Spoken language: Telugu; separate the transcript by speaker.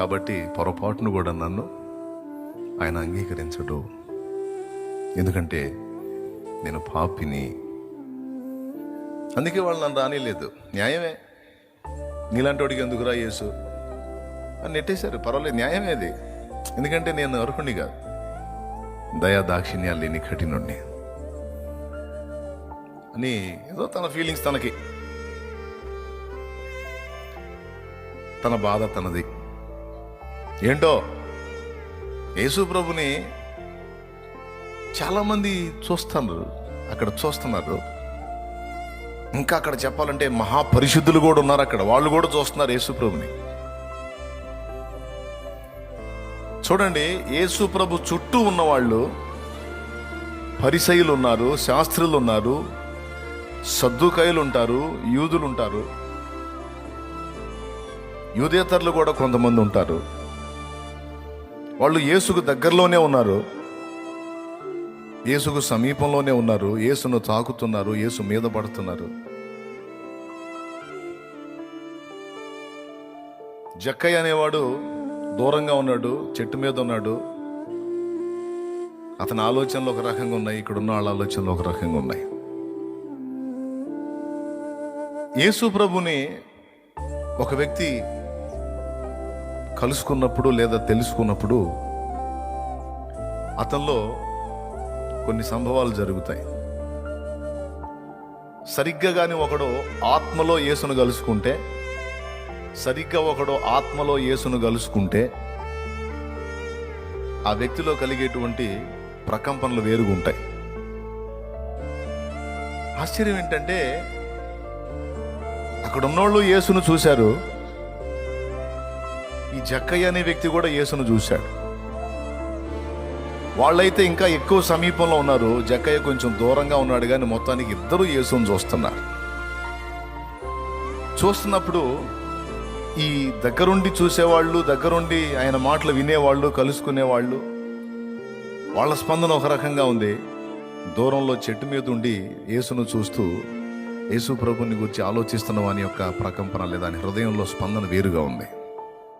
Speaker 1: కాబట్టి పొరపాటును కూడా నన్ను ఆయన అంగీకరించడు. ఎందుకంటే నేను పాపిని. అందుకే వాళ్ళు నన్ను రానిలేదు. న్యాయమే. నీలాంటి వాడికి ఎందుకురా యేసు? అని నెట్టేశారు. పర్వాలేదు న్యాయమే అది. ఎందుకంటే నేను అర్హుణ్ణి కాదు దయా దాక్షిణ్యాలు లేని కఠినుణ్ణి. అని ఏదో తన ఫీలింగ్స్ తనకి. తన బాధ తనది. ఏంటో? యేసు ప్రభుని చాలామంది చూస్తున్నారు అక్కడ చూస్తున్నారు. ఇంకా అక్కడ చెప్పాలంటే మహాపరిశుద్ధులు కూడా ఉన్నారు అక్కడ. వాళ్ళు కూడా చూస్తున్నారు యేసు ప్రభుని. చూడండి యేసు ప్రభు చుట్టూ ఉన్నవాళ్ళు పరిసయులు ఉన్నారు శాస్త్రులు ఉన్నారు సద్దుకాయలు ఉంటారు యూదులు ఉంటారు. యూదేతరులు కూడా కొంతమంది ఉంటారు. వాళ్ళు యేసుకు దగ్గరలోనే ఉన్నారు. యేసుకు సమీపంలోనే ఉన్నారు. యేసును తాకుతున్నారు. యేసు మీద పడుతున్నారు. జక్కయ్య అనేవాడు దూరంగా ఉన్నాడు చెట్టు మీద ఉన్నాడు. అతని ఆలోచనలు ఒక రకంగా ఉన్నాయి ఇక్కడ ఉన్న వాళ్ళ ఆలోచనలు ఒక రకంగా ఉన్నాయి. యేసు ప్రభుని ఒక వ్యక్తి కలుసుకున్నప్పుడు లేదా తెలుసుకున్నప్పుడు అతనిలో కొన్ని సంభవాలు జరుగుతాయి. సరిగ్గా కానీ ఒకడు ఆత్మలో యేసును కలుసుకుంటే సరిగ్గా ఒకడు ఆత్మలో యేసును కలుసుకుంటే ఆ వ్యక్తిలో కలిగేటువంటి ప్రకంపనలు వేరుగా ఉంటాయి. ఆశ్చర్యం ఏంటంటే అక్కడ ఉన్నోళ్ళు యేసును చూశారు. ఈ జక్కయ్య అనే వ్యక్తి కూడా యేసును చూశాడు. వాళ్ళైతే ఇంకా ఎక్కువ సమీపంలో ఉన్నారు. జక్కయ్య కొంచెం దూరంగా ఉన్నాడు కానీ మొత్తానికి ఇద్దరు యేసును చూస్తున్నారు. చూస్తున్నప్పుడు ఈ దగ్గరుండి చూసేవాళ్ళు దగ్గరుండి ఆయన మాటలు వినేవాళ్ళు కలుసుకునేవాళ్ళు వాళ్ళ స్పందన ఒక రకంగా ఉంది. దూరంలో చెట్టు మీద ఉండి యేసును చూస్తూ యేసు ప్రభుని గురించి ఆలోచిస్తున్న వాని యొక్క ప్రకంపన లేదా హృదయంలో స్పందన వేరుగా ఉంది.